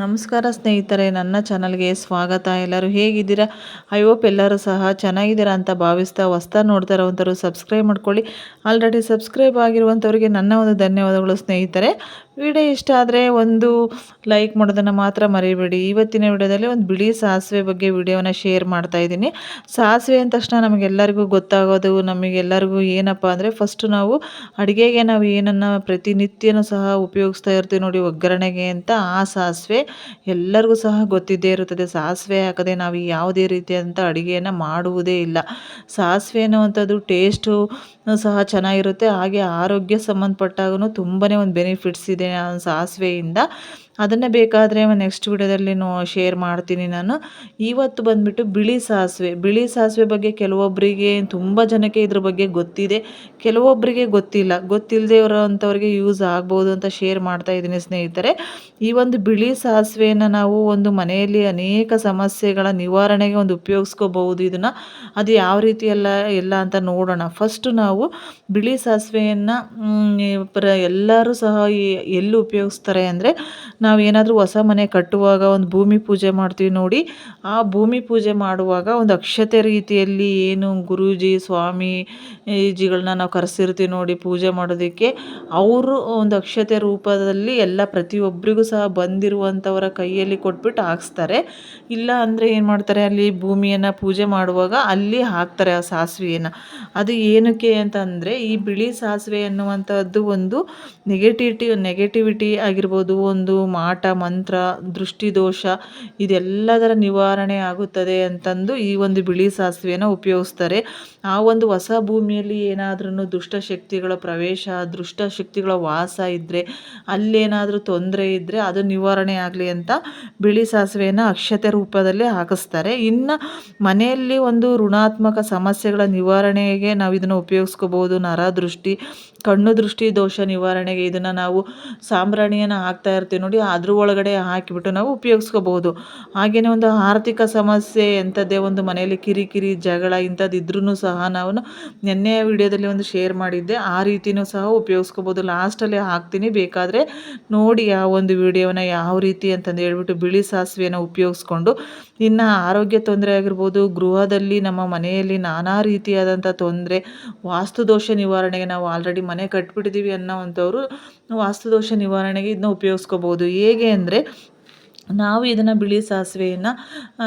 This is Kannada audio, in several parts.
ನಮಸ್ಕಾರ ಸ್ನೇಹಿತರೆ, ನನ್ನ ಚಾನಲ್ಗೆ ಸ್ವಾಗತ. ಎಲ್ಲರೂ ಹೇಗಿದ್ದೀರಾ? ಐ ಹೋಪ್ ಎಲ್ಲರೂ ಸಹ ಚೆನ್ನಾಗಿದ್ದೀರಾ ಅಂತ ಭಾವಿಸ್ತಾ ಹೊಸ್ತಾ ನೋಡ್ತಾ ಇರೋವಂಥವ್ರು ಸಬ್ಸ್ಕ್ರೈಬ್ ಮಾಡ್ಕೊಳ್ಳಿ. ಆಲ್ರೆಡಿ ಸಬ್ಸ್ಕ್ರೈಬ್ ಆಗಿರುವಂಥವ್ರಿಗೆ ನನ್ನ ಒಂದು ಧನ್ಯವಾದಗಳು ಸ್ನೇಹಿತರೆ. ವಿಡಿಯೋ ಇಷ್ಟ ಆದರೆ ಒಂದು ಲೈಕ್ ಮಾಡೋದನ್ನು ಮಾತ್ರ ಮರಿಬೇಡಿ. ಇವತ್ತಿನ ವಿಡಿಯೋದಲ್ಲಿ ಒಂದು ಬಿಳಿ ಸಾಸಿವೆ ಬಗ್ಗೆ ವಿಡಿಯೋನ ಶೇರ್ ಮಾಡ್ತಾ ಇದ್ದೀನಿ. ಸಾಸಿವೆ ಅಂದ ತಕ್ಷಣ ನಮಗೆಲ್ಲರಿಗೂ ಗೊತ್ತಾಗೋದು, ನಮಗೆಲ್ಲರಿಗೂ ಏನಪ್ಪ ಅಂದರೆ ಫಸ್ಟು ನಾವು ಅಡುಗೆಗೆ ನಾವು ಏನನ್ನು ಪ್ರತಿನಿತ್ಯನೂ ಸಹ ಉಪಯೋಗಿಸ್ತಾ ಇರ್ತೀವಿ ನೋಡಿ ಒಗ್ಗರಣೆಗೆ ಅಂತ ಆ ಸಾಸಿವೆ ಎಲ್ಲರಿಗೂ ಸಹ ಗೊತ್ತಿದ್ದೇ ಇರುತ್ತದೆ. ಸಾಸಿವೆ ಹಾಕದೆ ನಾವು ಯಾವುದೇ ರೀತಿಯಾದಂಥ ಅಡುಗೆಯನ್ನು ಮಾಡುವುದೇ ಇಲ್ಲ. ಸಾಸಿವೆ ಅನ್ನುವಂಥದ್ದು ಟೇಸ್ಟು ಸಹ ಚೆನ್ನಾಗಿರುತ್ತೆ. ಹಾಗೆ ಆರೋಗ್ಯ ಸಂಬಂಧಪಟ್ಟಾಗೂ ತುಂಬನೇ ಒಂದು ಬೆನಿಫಿಟ್ಸ್ ಇದೆ. ಸಾಸಿವೆಯಿಂದ. ಅದನ್ನು ಬೇಕಾದರೆ ನೆಕ್ಸ್ಟ್ ವಿಡಿಯೋದಲ್ಲಿ ಶೇರ್ ಮಾಡ್ತೀನಿ ನಾನು. ಇವತ್ತು ಬಂದುಬಿಟ್ಟು ಬಿಳಿ ಸಾಸಿವೆ. ಬಿಳಿ ಸಾಸಿವೆ ಬಗ್ಗೆ ಕೆಲವೊಬ್ಬರಿಗೆ ತುಂಬ ಜನಕ್ಕೆ ಇದ್ರ ಬಗ್ಗೆ ಗೊತ್ತಿದೆ. ಕೆಲವೊಬ್ಬರಿಗೆ ಗೊತ್ತಿಲ್ಲ. ಗೊತ್ತಿಲ್ಲದೆ ಇರೋವಂಥವ್ರಿಗೆ ಯೂಸ್ ಆಗ್ಬೋದು ಅಂತ ಶೇರ್ ಮಾಡ್ತಾ ಇದ್ದೀನಿ ಸ್ನೇಹಿತರೆ. ಈ ಒಂದು ಬಿಳಿ ಸಾಸಿವೆಯನ್ನು ನಾವು ಒಂದು ಮನೆಯಲ್ಲಿ ಅನೇಕ ಸಮಸ್ಯೆಗಳ ನಿವಾರಣೆಗೆ ಒಂದು ಉಪಯೋಗಿಸ್ಕೋಬಹುದು ಇದನ್ನು. ಅದು ಯಾವ ರೀತಿ ಎಲ್ಲ ಅಂತ ನೋಡೋಣ. ಫಸ್ಟು ನಾವು ಬಿಳಿ ಸಾಸಿವೆಯನ್ನು ಎಲ್ಲರೂ ಸಹ ಎಲ್ಲಿ ಉಪಯೋಗಿಸ್ತಾರೆ ಅಂದರೆ ನಾವು ಏನಾದರೂ ಹೊಸ ಮನೆ ಕಟ್ಟುವಾಗ ಒಂದು ಭೂಮಿ ಪೂಜೆ ಮಾಡ್ತೀವಿ ನೋಡಿ, ಆ ಭೂಮಿ ಪೂಜೆ ಮಾಡುವಾಗ ಒಂದು ಅಕ್ಷತೆ ರೀತಿಯಲ್ಲಿ ಏನು ಗುರೂಜಿ, ಸ್ವಾಮಿ ಜಿಗಳನ್ನ ನಾವು ಕರೆಸಿರ್ತೀವಿ ನೋಡಿ ಪೂಜೆ ಮಾಡೋದಕ್ಕೆ. ಅವರು ಒಂದು ಅಕ್ಷತೆ ರೂಪದಲ್ಲಿ ಎಲ್ಲ ಪ್ರತಿಯೊಬ್ಬರಿಗೂ ಸಹ ಬಂದಿರುವಂಥವರ ಕೈಯಲ್ಲಿ ಕೊಟ್ಬಿಟ್ಟು ಹಾಕ್ಸ್ತಾರೆ. ಇಲ್ಲ ಅಂದರೆ ಏನು ಮಾಡ್ತಾರೆ, ಅಲ್ಲಿ ಭೂಮಿಯನ್ನು ಪೂಜೆ ಮಾಡುವಾಗ ಅಲ್ಲಿ ಹಾಕ್ತಾರೆ ಆ ಸಾಸಿವೆಯನ್ನು. ಅದು ಏನಕ್ಕೆ ಅಂತಂದರೆ, ಈ ಬಿಳಿ ಸಾಸಿವೆ ಅನ್ನುವಂಥದ್ದು ಒಂದು ನೆಗೆಟಿವಿಟಿ ನೆಗೆಟಿವಿಟಿ ಆಗಿರ್ಬೋದು, ಒಂದು ಮಾಟ ಮಂತ್ರ ದೃಷ್ಟಿದೋಷ ಇದೆಲ್ಲದರ ನಿವಾರಣೆ ಆಗುತ್ತದೆ ಅಂತಂದು ಈ ಒಂದು ಬಿಳಿ ಸಾಸಿವೆಯನ್ನು ಉಪಯೋಗಿಸ್ತಾರೆ. ಆ ಒಂದು ಹೊಸ ಭೂಮಿಯಲ್ಲಿ ಏನಾದ್ರೂ ದುಷ್ಟಶಕ್ತಿಗಳ ಪ್ರವೇಶ ದುಷ್ಟಶಕ್ತಿಗಳ ವಾಸ ಇದ್ದರೆ ಅಲ್ಲೇನಾದರೂ ತೊಂದರೆ ಇದ್ದರೆ ಅದು ನಿವಾರಣೆ ಆಗಲಿ ಅಂತ ಬಿಳಿ ಸಾಸಿವೆಯನ್ನು ಅಕ್ಷತೆ ರೂಪದಲ್ಲಿ ಹಾಕಿಸ್ತಾರೆ. ಇನ್ನು ಮನೆಯಲ್ಲಿ ಒಂದು ಋಣಾತ್ಮಕ ಸಮಸ್ಯೆಗಳ ನಿವಾರಣೆಗೆ ನಾವು ಇದನ್ನು ಉಪಯೋಗಿಸ್ಕೋಬೋದು ನರದೃಷ್ಟಿ ಕಣ್ಣು ದೃಷ್ಟಿ ದೋಷ ನಿವಾರಣೆಗೆ ಇದನ್ನು ನಾವು ಸಾಂಬ್ರಾಣಿಯನ್ನು ಹಾಕ್ತಾ ಇರ್ತೀವಿ ನೋಡಿ, ಅದ್ರ ಒಳಗಡೆ ಹಾಕಿಬಿಟ್ಟು ನಾವು ಉಪಯೋಗಿಸ್ಕೋಬಹುದು. ಹಾಗೆಯೇ ಒಂದು ಆರ್ಥಿಕ ಸಮಸ್ಯೆ ಎಂಥದ್ದೇ ಒಂದು ಮನೆಯಲ್ಲಿ ಕಿರಿಕಿರಿ, ಜಗಳ ಇಂಥದ್ದು ಇದ್ರೂ ಸಹ ನಾವು ನಿನ್ನೆಯ ವಿಡಿಯೋದಲ್ಲಿ ಒಂದು ಶೇರ್ ಮಾಡಿದ್ದೆ, ಆ ರೀತಿಯೂ ಸಹ ಉಪಯೋಗಿಸ್ಕೋಬೋದು ಲಾಸ್ಟಲ್ಲಿ ಹಾಕ್ತೀನಿ, ಬೇಕಾದರೆ ನೋಡಿ ಆ ಒಂದು ವಿಡಿಯೋನ ಯಾವ ರೀತಿ ಅಂತಂದು ಹೇಳ್ಬಿಟ್ಟು ಬಿಳಿ ಸಾಸಿವೆಯನ್ನು ಉಪಯೋಗಿಸ್ಕೊಂಡು, ಇನ್ನು ಆರೋಗ್ಯ ತೊಂದರೆ ಆಗಿರ್ಬೋದು, ಗೃಹದಲ್ಲಿ ನಮ್ಮ ಮನೆಯಲ್ಲಿ ನಾನಾ ರೀತಿಯಾದಂಥ ತೊಂದರೆ ವಾಸ್ತುದೋಷ ನಿವಾರಣೆಗೆ ನಾವು ಆಲ್ರೆಡಿ ಮನೆ ಕಟ್ಬಿಟ್ಟಿದ್ದೀವಿ ಅನ್ನೋವಂಥವ್ರು ವಾಸ್ತುದೋಷ ನಿವಾರಣೆಗೆ ಇದನ್ನ ಉಪಯೋಗಿಸ್ಕೋಬೋದು. ಹೇಗೆ ಅಂದರೆ ನಾವು ಇದನ್ನು ಬಿಳಿ ಸಾಸಿವೆಯನ್ನು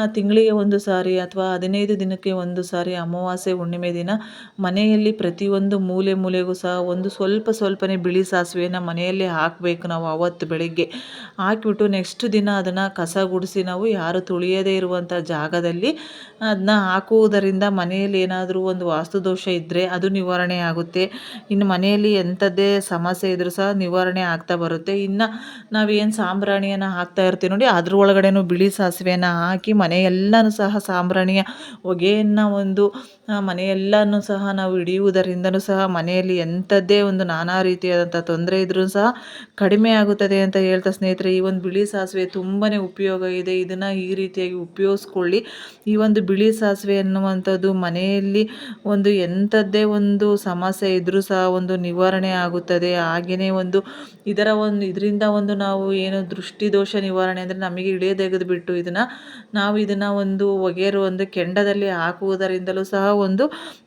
ತಿಂಗಳಿಗೆ ಒಂದು ಸಾರಿ ಅಥವಾ ಹದಿನೈದು ದಿನಕ್ಕೆ ಒಂದು ಸಾರಿ ಅಮಾವಾಸ್ಯೆ ಹುಣ್ಣಿಮೆ ದಿನ ಮನೆಯಲ್ಲಿ ಪ್ರತಿಯೊಂದು ಮೂಲೆ ಮೂಲೆಗೂ ಸಹ ಒಂದು ಸ್ವಲ್ಪ ಸ್ವಲ್ಪನೇ ಬಿಳಿ ಸಾಸಿವೆಯನ್ನು ಮನೆಯಲ್ಲಿ ಹಾಕಬೇಕು ನಾವು ಅವತ್ತು ಬೆಳಗ್ಗೆ. ಹಾಕಿಬಿಟ್ಟು ನೆಕ್ಸ್ಟ್ ದಿನ ಅದನ್ನು ಕಸ ಗುಡಿಸಿ ನಾವು ಯಾರು ತುಳಿಯದೇ ಇರುವಂಥ ಜಾಗದಲ್ಲಿ ಅದನ್ನ ಹಾಕುವುದರಿಂದ ಮನೆಯಲ್ಲಿ ಏನಾದರೂ ಒಂದು ವಾಸ್ತುದೋಷ ಇದ್ದರೆ ಅದು ನಿವಾರಣೆ ಆಗುತ್ತೆ. ಇನ್ನು ಮನೆಯಲ್ಲಿ ಎಂಥದ್ದೇ ಸಮಸ್ಯೆ ಇದ್ದರೂ ಸಹ ನಿವಾರಣೆ ಆಗ್ತಾ ಬರುತ್ತೆ. ಇನ್ನು ನಾವೇನು ಸಾಂಬ್ರಾಣಿಯನ್ನು ಹಾಕ್ತಾ ಇರ್ತೀವಿ ನೋಡಿ ಅದ್ರ ಒಳಗಡೆನೂ ಬಿಳಿ ಸಾಸಿವೆಯನ್ನು ಹಾಕಿ ಮನೆಯೆಲ್ಲನೂ ಸಹ ಸಾಂಬ್ರಾಣಿಯ ಹೊಗೆಯನ್ನು ಒಂದು ಮನೆಯೆಲ್ಲನೂ ಸಹ ನಾವು ಹಿಡಿಯುವುದರಿಂದನೂ ಸಹ ಮನೆಯಲ್ಲಿ ಎಂಥದ್ದೇ ಒಂದು ನಾನಾ ರೀತಿಯಾದಂಥ ತೊಂದರೆ ಇದ್ದರೂ ಸಹ ಕಡಿಮೆ ಆಗುತ್ತದೆ ಅಂತ ಹೇಳ್ತಾ ಸ್ನೇಹಿತರೆ, ಈ ಒಂದು ಬಿಳಿ ಸಾಸಿವೆ ತುಂಬಾ ಉಪಯೋಗ ಇದೆ. ಇದನ್ನು ಈ ರೀತಿಯಾಗಿ ಉಪಯೋಗಿಸ್ಕೊಳ್ಳಿ. ಈ ಒಂದು ಬಿಳಿ ಸಾಸಿವೆ ಅನ್ನುವಂಥದ್ದು ಮನೆಯಲ್ಲಿ ಒಂದು ಎಂಥದ್ದೇ ಒಂದು ಸಮಸ್ಯೆ ಇದ್ದರೂ ಸಹ ಒಂದು ನಿವಾರಣೆ ಆಗುತ್ತದೆ. ಹಾಗೆಯೇ ಒಂದು ಇದರ ಒಂದು, ಇದರಿಂದ ಒಂದು ನಾವು ಏನು ದೃಷ್ಟಿದೋಷ ನಿವಾರಣೆ ಅಂದರೆ ನಮಗೆ ಇಳಿಯದೆಗೆದು ಬಿಟ್ಟು ಇದನ್ನು ನಾವು ಇದನ್ನು ಒಂದು ಒಗೆರು ಒಂದು ಕೆಂಡದಲ್ಲಿ ಹಾಕುವುದರಿಂದಲೂ ಸಹ ಒಂದು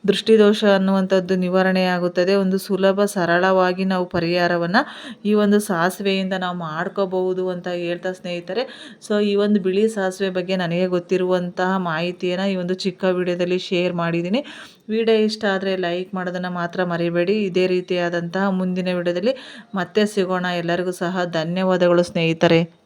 ದೃಷ್ಟಿದೋಷ ಅನ್ನುವಂಥದ್ದು ನಿವಾರಣೆಯಾಗುತ್ತದೆ ಒಂದು ಸುಲಭ, ಸರಳವಾಗಿ ನಾವು ಪರಿಹಾರವನ್ನು ಈ ಒಂದು ಸಾಸಿವೆಯಿಂದ ನಾವು ಮಾಡ್ಕೋಬಹುದು ಅಂತ ಹೇಳ್ತಾ ಸ್ನೇಹಿತರೆ. ಸೊ ಈ ಒಂದು ಬಿಳಿ ಸಾಸಿವೆ ಬಗ್ಗೆ ನನಗೆ ಗೊತ್ತಿರುವಂತಹ ಮಾಹಿತಿಯನ್ನು ಈ ಒಂದು ಚಿಕ್ಕ ವಿಡಿಯೋದಲ್ಲಿ ಶೇರ್ ಮಾಡಿದ್ದೀನಿ. ವಿಡಿಯೋ ಇಷ್ಟ ಆದರೆ ಲೈಕ್ ಮಾಡೋದನ್ನು ಮಾತ್ರ ಮರಿಬೇಡಿ. ಇದೇ ರೀತಿಯಾದಂತಹ ಮುಂದಿನ ವಿಡಿಯೋದಲ್ಲಿ ಮತ್ತೆ ಸಿಗೋಣ. ಎಲ್ಲರಿಗೂ ಸಹ ಧನ್ಯವಾದಗಳು ಸ್ನೇಹಿತರೆ.